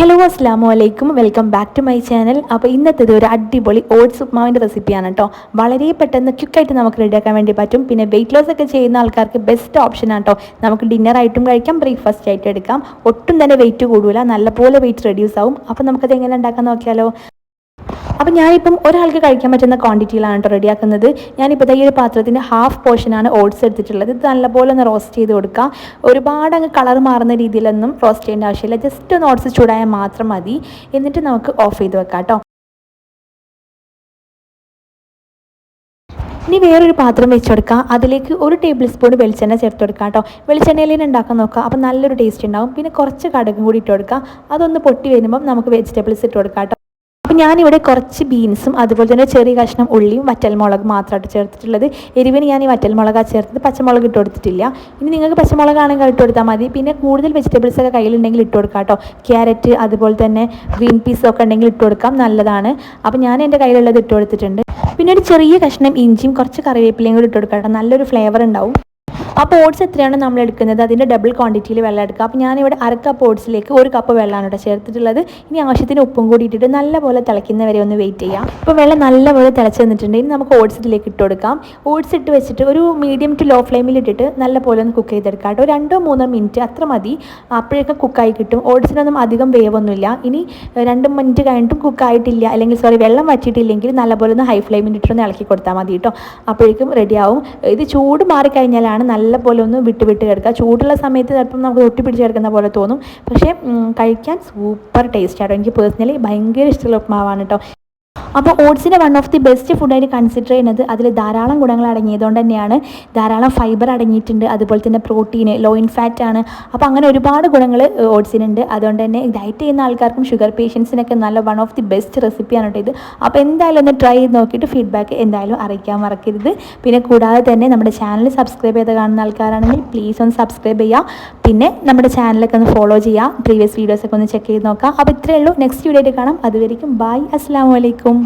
Hello അസ്സാം വലൈക്കും welcome back to my channel അപ്പോൾ ഇന്നത്തേത് ഒരു അടിപൊളി ഓട്സ് ഉപ്മാവിന്റെ റെസിപ്പിയാണ് കേട്ടോ വളരെ പെട്ടെന്ന് ക്വിക്കായിട്ട് നമുക്ക് റെഡിയാക്കാൻ വേണ്ടി പറ്റും. പിന്നെ വെയിറ്റ് ലോസ് ഒക്കെ ചെയ്യുന്ന ആൾക്കാർക്ക് ബെസ്റ്റ് ഓപ്ഷനാണ് കേട്ടോ നമുക്ക് ഡിന്നർ ആയിട്ടും കഴിക്കാം ബ്രേക്ക്ഫാസ്റ്റ് ആയിട്ട് എടുക്കാം. ഒട്ടും തന്നെ വെയിറ്റ് കൂടില്ല നല്ലപോലെ വെയിറ്റ് റെഡ്യൂസ് ആവും. അപ്പോൾ നമുക്കത് എങ്ങനെ ഉണ്ടാക്കാൻ നോക്കിയാലോ? അപ്പം ഞാനിപ്പം ഒരാൾക്ക് കഴിക്കാൻ പറ്റുന്ന ക്വാണ്ടിറ്റിയിലാണ് കേട്ടോ റെഡിയാക്കുന്നത്. ഞാനിപ്പോൾ ഈ ഒരു പാത്രത്തിന്റെ ഹാഫ് പോർഷനാണ് ഓട്സ് എടുത്തിട്ടുള്ളത്. ഇത് നല്ലപോലെ ഒന്ന് റോസ്റ്റ് ചെയ്ത് കൊടുക്കുക ഒരുപാട് അങ്ങ് കളർ മാറുന്ന രീതിയിലൊന്നും റോസ്റ്റ് ചെയ്യേണ്ട ആവശ്യമില്ല. ജസ്റ്റ് ഒന്ന് ഓട്സ് ചൂടായാൽ മാത്രം മതി. എന്നിട്ട് നമുക്ക് ഓഫ് ചെയ്ത് വെക്കാം കേട്ടോ ഇനി വേറൊരു പാത്രം വെച്ച് കൊടുക്കുക അതിലേക്ക് ഒരു ടേബിൾ സ്പൂൺ വെളിച്ചെണ്ണ ചേർത്ത് കൊടുക്കുക കേട്ടോ വെളിച്ചെണ്ണയിൽ തന്നെ ഉണ്ടാക്കാൻ നോക്കുക അപ്പോൾ നല്ലൊരു ടേസ്റ്റ് ഉണ്ടാവും. പിന്നെ കുറച്ച് കടുകും കൂടി ഇട്ട് കൊടുക്കുക അതൊന്ന് പൊട്ടി വരുമ്പം നമുക്ക് വെജിറ്റബിൾസ് ഇട്ട് കൊടുക്കാം കേട്ടോ ഞാനിവിടെ കുറച്ച് ബീൻസും അതുപോലെ തന്നെ ചെറിയ കഷ്ണം ഉള്ളിയും വറ്റൽമുളക് മാത്രമായിട്ട് ചേർത്തിട്ടുള്ളത്. എരിവിന് ഞാൻ ഈ വറ്റൽമുളകാണ് ചേർത്തത്. പച്ചമുളക് ഇട്ട് കൊടുത്തിട്ടില്ല. ഇനി നിങ്ങൾക്ക് പച്ചമുളകാണെങ്കിൽ ഇട്ട് കൊടുത്താൽ മതി. പിന്നെ കൂടുതൽ വെജിറ്റബിൾസ് ഒക്കെ കയ്യിലുണ്ടെങ്കിൽ ഇട്ട് കൊടുക്കാം കേട്ടോ. ക്യാരറ്റ് അതുപോലെ തന്നെ ഗ്രീൻ പീസ് ഒക്കെ ഉണ്ടെങ്കിൽ ഇട്ട് കൊടുക്കാം. നല്ലതാണ്. അപ്പോൾ ഞാൻ എന്റെ കയ്യിലുള്ളത് ഇട്ട് കൊടുത്തിട്ടുണ്ട്. പിന്നെ ഒരു ചെറിയ കഷ്ണം ഇഞ്ചിയും കുറച്ച് കറിവേപ്പിലയും കൂടി ഇട്ട് കൊടുക്കാം നല്ലൊരു ഫ്ലേവർ ഉണ്ടാവും. അപ്പോൾ ഓട്സ് എത്രയാണ് നമ്മൾ എടുക്കുന്നത്? അതിന്റെ ഡബിൾ ക്വാണ്ടിറ്റിയിൽ വെള്ളം എടുക്കുക. അപ്പോൾ ഞാനിവിടെ അര കപ്പ് ഓട്സിലേക്ക് ഒരു കപ്പ് വെള്ളമാണ് കേട്ടോ ചേർത്തിട്ടുള്ളത്. ഇനി ആവശ്യത്തിന് ഉപ്പും കൂടി ഇട്ടിട്ട് നല്ലപോലെ തിളയ്ക്കുന്നവരെ ഒന്ന് വെയിറ്റ് ചെയ്യാം. ഇപ്പോൾ വെള്ളം നല്ലപോലെ തിളച്ച് വന്നിട്ടുണ്ടെങ്കിൽ നമുക്ക് ഓട്സ് ഇതിലേക്ക് ഇട്ട് കൊടുക്കാം. ഓട്സ് ഇട്ട് വെച്ചിട്ട് ഒരു മീഡിയം ടു ലോ ഫ്ലെയിമിൽ ഇട്ടിട്ട് നല്ലപോലെ ഒന്ന് കുക്ക് ചെയ്തെടുക്കാം കേട്ടോ. രണ്ടോ മൂന്നോ മിനിറ്റ് അത്ര മതി. അപ്പോഴൊക്കെ കുക്കായി കിട്ടും. ഓട്സിനൊന്നും അധികം വേവൊന്നുമില്ല. ഇനി രണ്ട് മിനിറ്റ് കഴിഞ്ഞിട്ടും കുക്കായിട്ടില്ല അല്ലെങ്കിൽ സോറി വെള്ളം വറ്റിയിട്ടില്ലെങ്കിൽ നല്ലപോലെ ഒന്ന് ഹൈ ഫ്ലെയിമിൽ ഇട്ടിട്ടൊന്ന് ഇളക്കി കൊടുത്താൽ മതി കേട്ടോ. അപ്പോഴേക്കും റെഡിയാവും ഇത് ചൂട് മാറിക്കഴിഞ്ഞാലാണ് നല്ലപോലെ ഒന്ന് വിട്ട് വിട്ട് കിടക്കുക. ചൂടുള്ള സമയത്ത് ചിലപ്പം നമുക്ക് ഒട്ടി പിടിച്ച് കിടക്കുന്ന പോലെ തോന്നും. പക്ഷേ കഴിക്കാൻ സൂപ്പർ ടേസ്റ്റ് ആട്ടോ. എനിക്ക് പേഴ്സണലി ഭയങ്കര ഇഷ്ടമുള്ള ഉപ്മാവാണ് കേട്ടോ അപ്പോൾ ഓട്സിനെ വൺ ഓഫ് ദി ബെസ്റ്റ് ഫുഡായിട്ട് കൺസിഡർ ചെയ്യുന്നത് അതിൽ ധാരാളം ഗുണങ്ങൾ അടങ്ങിയതുകൊണ്ട് തന്നെയാണ്. ധാരാളം ഫൈബർ അടങ്ങിയിട്ടുണ്ട്. അതുപോലെ തന്നെ പ്രോട്ടീൻ ലോ ഇൻ ഫാറ്റ് ആണ്. അപ്പോൾ അങ്ങനെ ഒരുപാട് ഗുണങ്ങൾ ഓട്സിനുണ്ട്. അതുകൊണ്ട് തന്നെ ഡയറ്റ് ചെയ്യുന്ന ആൾക്കാർക്കും ഷുഗർ പേഷ്യൻസിനൊക്കെ നല്ല വൺ ഓഫ് ദി ബെസ്റ്റ് റെസിപ്പിയാണ് കേട്ടോ ഇത്. അപ്പോൾ എന്തായാലും ഒന്ന് ട്രൈ ചെയ്ത് നോക്കിയിട്ട് ഫീഡ്ബാക്ക് എന്തായാലും അറിയിക്കാൻ മറക്കരുത്. പിന്നെ കൂടാതെ തന്നെ നമ്മുടെ ചാനൽ സബ്സ്ക്രൈബ് ചെയ്ത് കാണുന്ന ആൾക്കാരാണെങ്കിൽ പ്ലീസ് ഒന്ന് സബ്സ്ക്രൈബ് ചെയ്യുക. പിന്നെ നമ്മുടെ ചാനലൊക്കെ ഒന്ന് ഫോളോ ചെയ്യാം. പ്രീവിയസ് വീഡിയോസൊക്കെ ഒന്ന് ചെക്ക് ചെയ്ത് നോക്കാം. അപ്പോൾ ഇത്രയേ ഉള്ളൂ. നെക്സ്റ്റ് വീഡിയോ കാണാം. അതുവരെയും ബൈ അസ്സാം വലൈക്കും